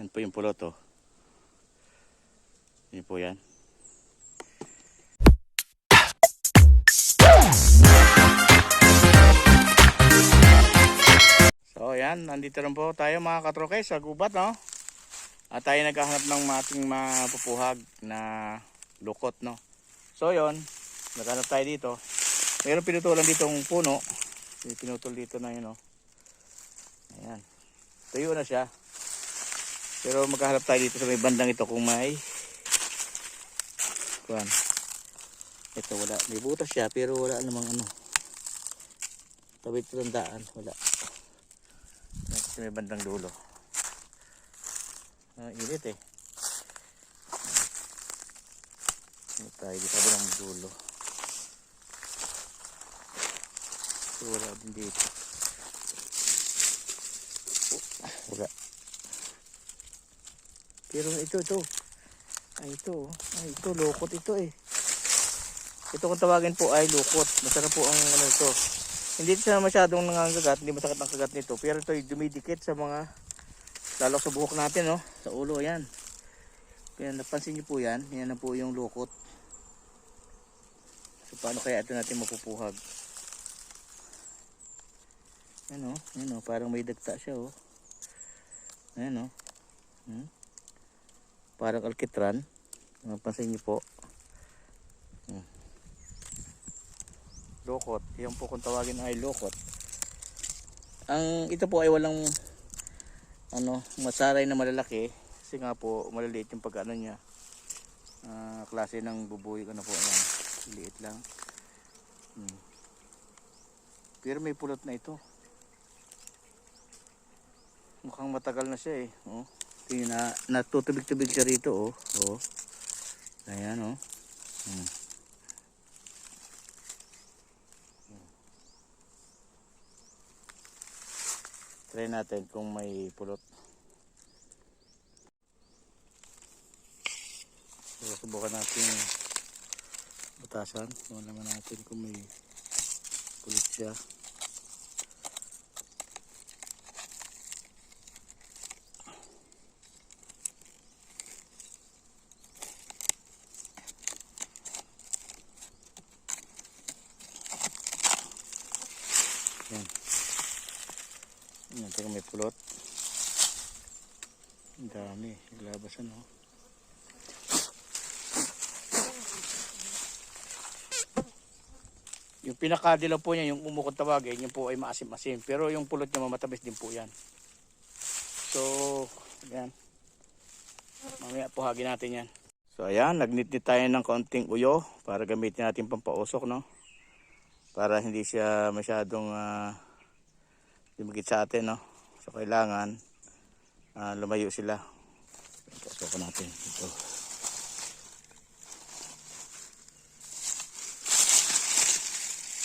Yan po yung pulot oh. Yan po yan. So yan, nandito rin po tayo mga katrokay sa gubat no. At tayo naghahanap ng ating mapupuhag na lukot no. So yon, naghanap tayo dito. Meron pinutulan dito ng puno. Pinutol dito na yun oh. Ayan. Tuyo na siya. Pero maghahanap tayo dito sa may bandang ito kung may kuan. Ito wala. May butas siya pero wala namang ano. Tawid ito ng daan. Wala. Sa may bandang dulo. Ah, init eh. Ano tayo dito sa bandang dulo. So, wala din dito. Oh, wala. Pero ito, ito. Ay, ito. oh. Ay, ito. Lukot ito eh. Ito kung tawagin po ay lukot. Masarap po ang ano ito. Hindi siya masyadong nangangagat. Hindi masakit ang kagat nito. Pero ito ay dumidikit sa mga lalo sa buhok natin, no? Sa ulo, yan. Kaya napansin niyo po yan. Yan na po yung lukot. So, paano kaya ito natin mapupuhag? Ano, ano, parang may dagta siya, oh. Ayan, oh. Hmm? Parang alkitran. Napansin niyo po. Hmm. Lokot. Yan po kung tawagin ay lokot. Ang ito po ay walang ano, masaray na malalaki kasi nga po maliliit yung pag ano niya. Ah, klase ng bubuy ano po yan. Liit lang. Hmm. Pero may pulot na ito. Mukhang matagal na siya eh. Oh. Tingnan na natutubig-tubig siya rito oh. Oh. Ayan oh. Hmm. Try natin kung may pulot. So, subukan natin butasan. Subukan naman natin kung may pulot siya. Yan. Yan, tingnan may pulot. Ang dami. Naglabas ano. Yung pinakadilaw po niya, yung umukot tawagin, yung po ay maasim-asim. Pero yung pulot niya mamatabis din po yan. So, yan. Mamaya puhagin natin yan. So ayan, nagnitnit tayo ng kaunting uyo para gamitin natin pampausok, no? Para hindi siya masyadong ah, dumikit sa atin, no? So kailangan ah, lumayo sila. Pasukan natin ito.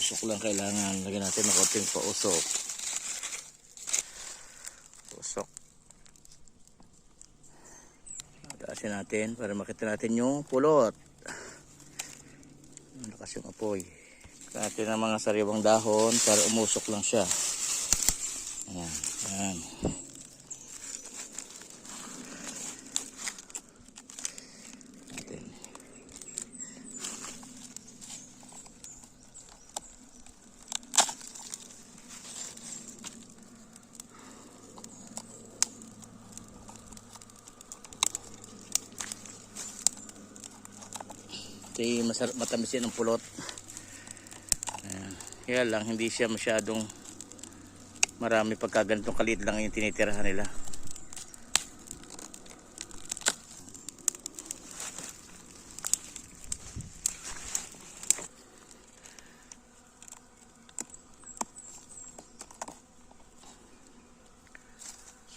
Usok lang kailangan. Lagyan natin ng konting pausok. Usok. Taasin natin para makita natin yung pulot. Lakas yung apoy. Natin ng mga sariwang dahon para umusok lang siya. Ayan. Ayan. Masarap matamis yan ang pulot. Ayan. Kaya lang hindi siya masyadong marami pagka ganitong kaliit lang yung tinitirahan nila.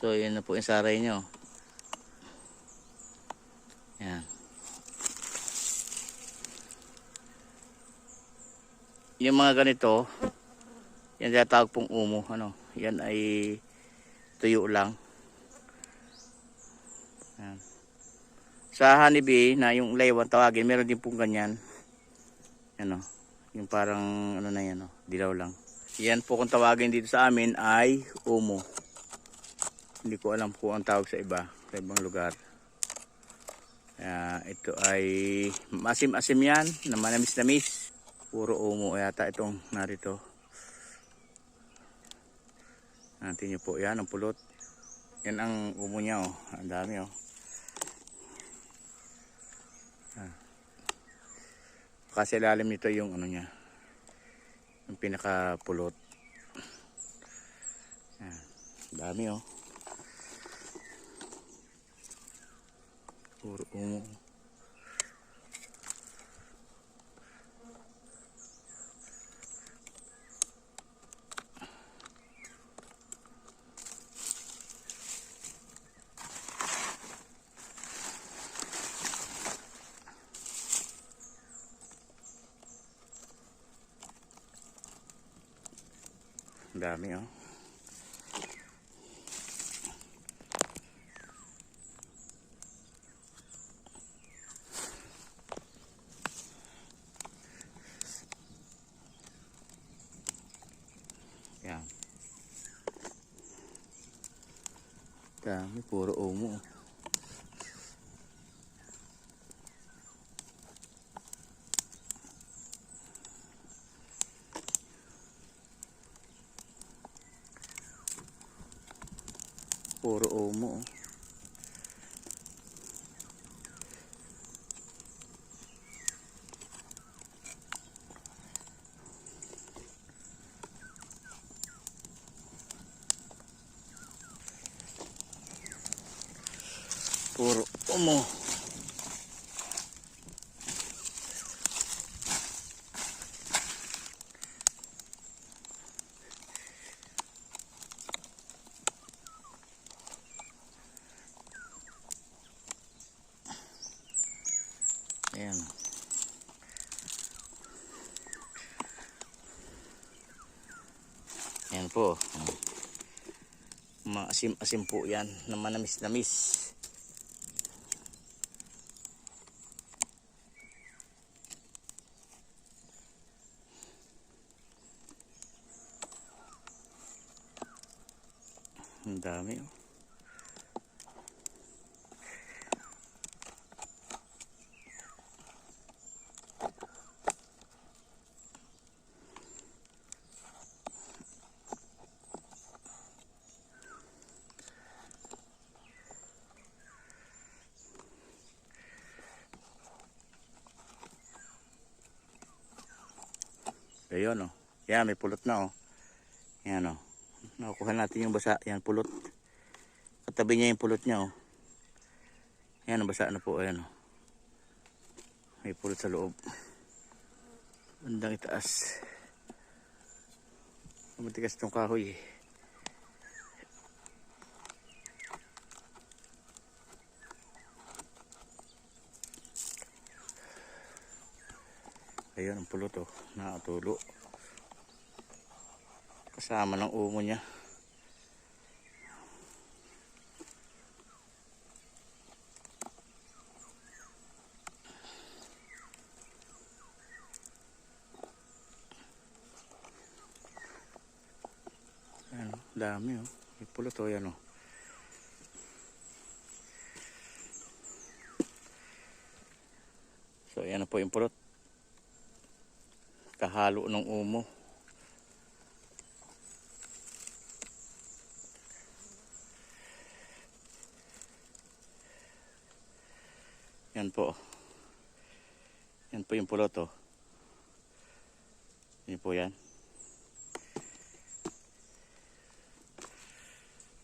So yun na po yung saray nyo. Yung mga ganito, yan tinatawag pong umo. Ano, yan ay tuyo lang. Yan. Sa honeybee na yung laywan tawagin, meron din pong ganyan. Ano, yung parang ano na yan, oh, dilaw lang. Yan po kung tawagin dito sa amin ay umo. Hindi ko alam kung ang tawag sa iba, sa ibang lugar. Kaya ito ay masim-asim yan, na manamis-namis. Puro umo yata itong narito. Natin nyo po yan, ang pulot. Yan ang umo niya oh. Ang dami oh. Ah. Kasi ilalim nito yung ano niya. Yung pinaka-pulot. Yan. Ang dami oh. Puro umo. Dami oh. Yan. Dami, puro umo. oh. Puro umo. oh. Umo. Ayan. Ayan po. Maasim-asim po yan na Ang dami oh. Ayun oh. Yan, may pulot na oh. Yan oh. Nakukuha natin yung basa. Yan, pulot. Katabi niya yung pulot niya oh. Yan, basa na po. Ayan oh. May pulot sa loob. Bandang itaas. Matigas tong kahoy eh. Ayun ang pulot oh. Nakatulo. Kasama ng umo niya. Ayan, oh, dami oh. May pulot oh, yan oh. So, yan na po yung pulot. Kahalo ng umo. Yan po. Yan po yung pulot oh. Yan po yan.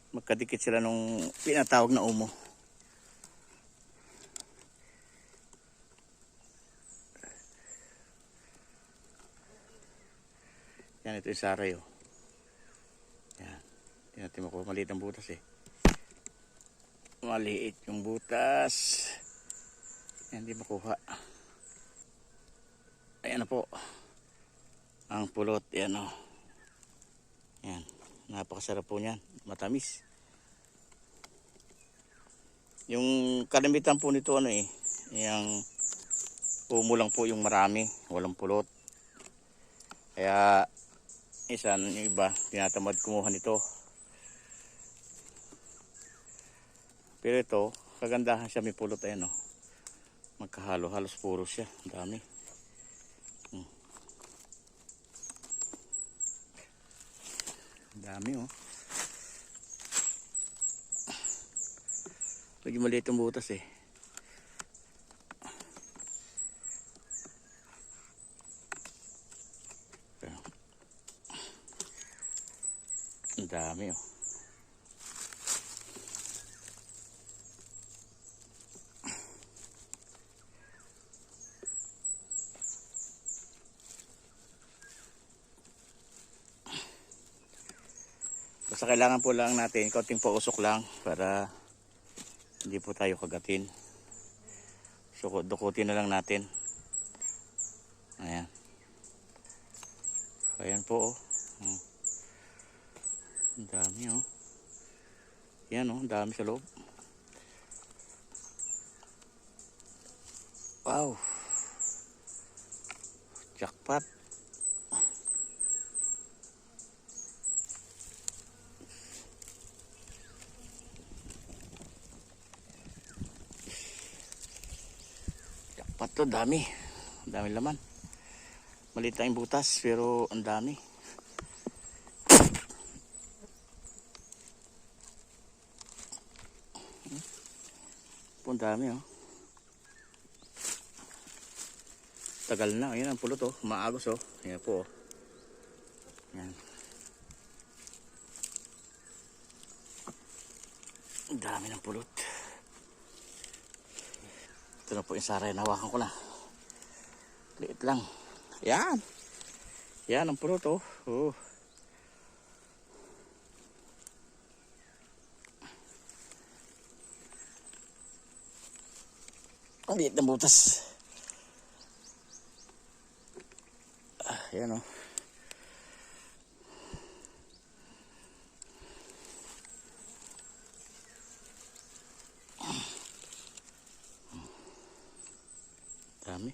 Magkadikit sila nung pinatawag na umo. Yan, ito yung saray oh. Yan. Hindi natin makuha. Maliit ang butas eh. Maliit yung butas. Yan, hindi makuha. Ayan na po. Ang pulot. Yan oh. Yan. Napakasarap po niyan. Matamis. Yung kalamitan po nito ano eh. Yung umo po yung marami. Walang pulot. Kaya isa yung iba tinatamad kumuha nito. Pero ito, kagandahan siya may pulot ayan oh. Magkahalo, halos puro siya. Dami. Hmm. Dami oh. Medyo maliit ang butas eh. Dami oh. Kailangan po lang natin, konting pausok lang para hindi po tayo kagatin. So, dukutin na lang natin. Ayan. Ayan po, oh. Hmm. Dami, oh. Yan, oh. Dami sa loob. Wow. Jackpot. Jackpot to, dami. Dami laman. Maliit lang yung butas, pero ang dami. Po, dami, oh. Tagal na. Ayan ang pulot, oh. Maagos, oh. Ayan po, oh. Ayan. Dami ng pulot. Ito na po yung saray. Nawakan ko na. Liit lang. Yan. Yan ang pulot, oh. Ang liit ng butas. Ah, yan, oh. Dami.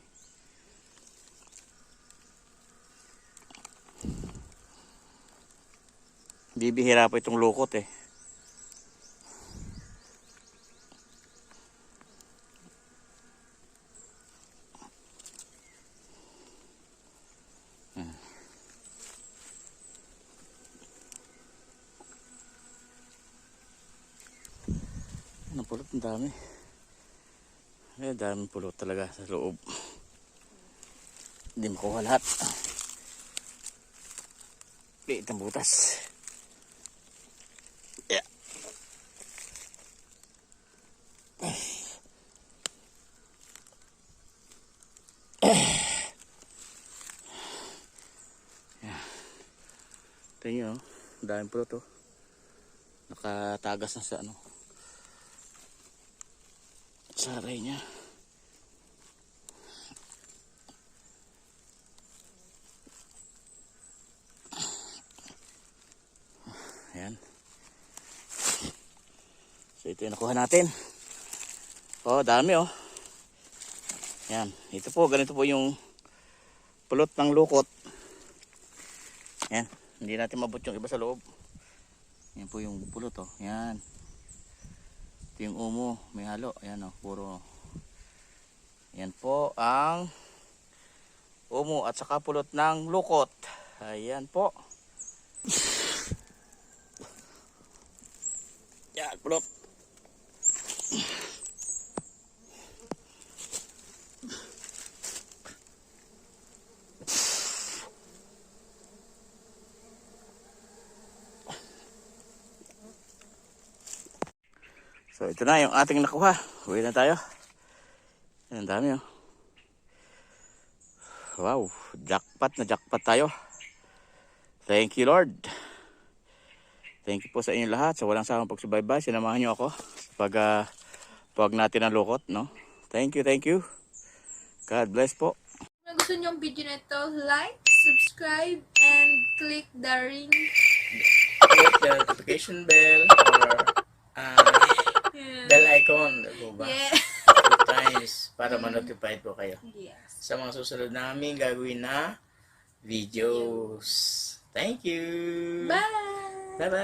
Bibihira pa itong lukot eh. Hmm. Ano pulot? Ang dami. Eh, daming pulot talaga sa loob. Hindi makuha lahat. Liit ang butas. Ito nyo, oh. Daming pulot, oh. Nakatagas na sa ano. Saray niya. Ayan. So ito yung nakuha natin. Oh, dami oh. Yan. Ito po, ganito po yung pulot ng lukot. Yan. Hindi natin mabot yung iba sa loob. Yan po yung pulot oh. Yan. Ito yung umo. May halo. Ayan oh. Puro. Yan po ang umo at saka pulot ng lukot. Ayan po. Yan, pulot. So ito na yung ating nakuha. Uwi na tayo. Ang dami oh. Wow, jackpot na jackpot tayo. Thank you Lord. Thank you po sa inyo lahat sa walang sawang pagsubaybay. Sinamahan niyo ako pag uh, pag natin ang lukot, no? Thank you, thank you. God bless po. Kung gusto niyo ang video na ito, like, subscribe, and click the ring. Click the notification bell Yeah. bell icon po ba? Yeah. Two times para ma-notify po kayo Yes. sa mga susunod namin gagawin na videos. Thank you. Bye! Bye-bye.